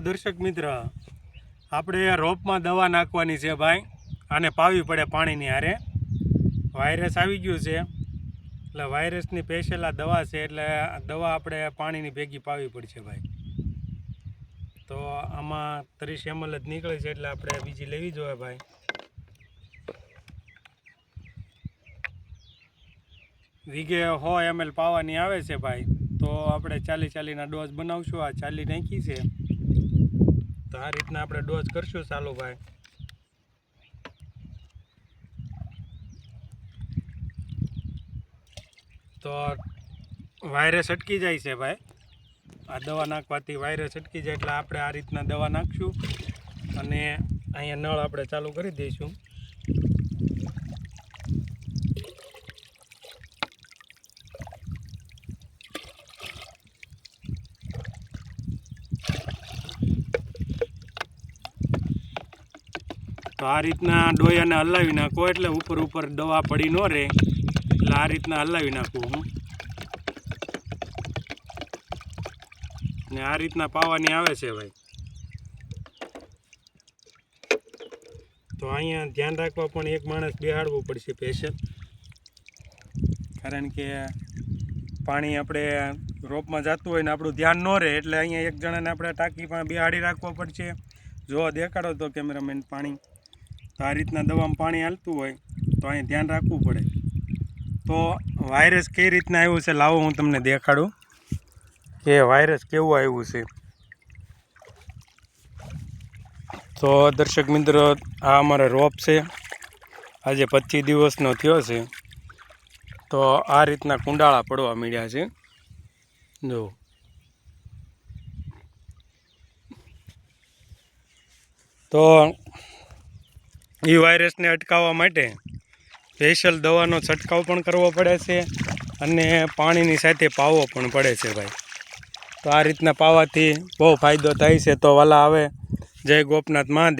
દર્શક મિત્ર, આપણે રોપમાં દવા નાખવાની છે ભાઈ આને પાવી પડે પાણીની હારે. વાયરસ આવી ગયું છે, એટલે વાયરસની સ્પેશિયલ આ દવા છે, એટલે દવા આપણે પાણીની ભેગી પાવી પડશે ભાઈ. તો આમાં ત્રીસ એમએલ જ નીકળે છે, એટલે આપણે બીજી લેવી જોઈએ ભાઈ. વીઘે સો એમએલ પાવાની આવે છે ભાઈ, તો આપણે ચાલી ચાલીના ડોઝ બનાવશું, આ ચાલી નાખી છે. તો આ રીતના આપણે ડોઝ કરશું સાલુભાઈ. તો વાયરસ અટકી જાય છે ભાઈ. આ દવા નાખવાથી વાયરસ અટકી જાય એટલે આપણે આ રીતના દવા નાખશું અને અહીંયા નળ આપણે ચાલુ કરી દઈશું. તો આ રીતના ડોયાને હલાવી નાખો એટલે ઉપર ઉપર દવા પડી ન રહે. એટલે આ રીતના હલાવી નાખું હું. ને આ રીતના પાવાની આવે છે ભાઈ. તો અહીંયા ધ્યાન રાખવા પણ એક માણસ બેહાડવું પડશે સ્પેશિયલ કારણ કે પાણી આપણે રોપમાં જતું હોય ને આપણું ધ્યાન ન રહે એટલે અહીંયા એક જણાને આપણે ટાંકી પણ બેહાડી રાખવો પડશે. જો દેખાડો તો કેમેરામેન પાણી. તો આ રીતના દવામાં પાણી હાલતું હોય તો અહીં ધ્યાન રાખવું પડે. તો વાયરસ કઈ રીતના આવ્યું છે લાવો હું તમને દેખાડું. કે વાયરસ કેવું આવ્યું છે? તો દર્શક મિત્રો, આ અમારો રોપ છે. આજે પચીસ દિવસનો થયો છે. તો આ રીતના કુંડાળા પડવા માંડ્યા છે. જો. તો એ વાયરસને અટકાવવા માટે સ્પેશિયલ દવાનો છંટકાવ પણ કરવો પડે છે અને પાણીની સાથે પાવો પણ પડે છે ભાઈ. તો આ રીતના પાવાથી બહુ ફાયદો થાય છે. તો વાલા આવે જય ગોપનાથ મહાદેવ.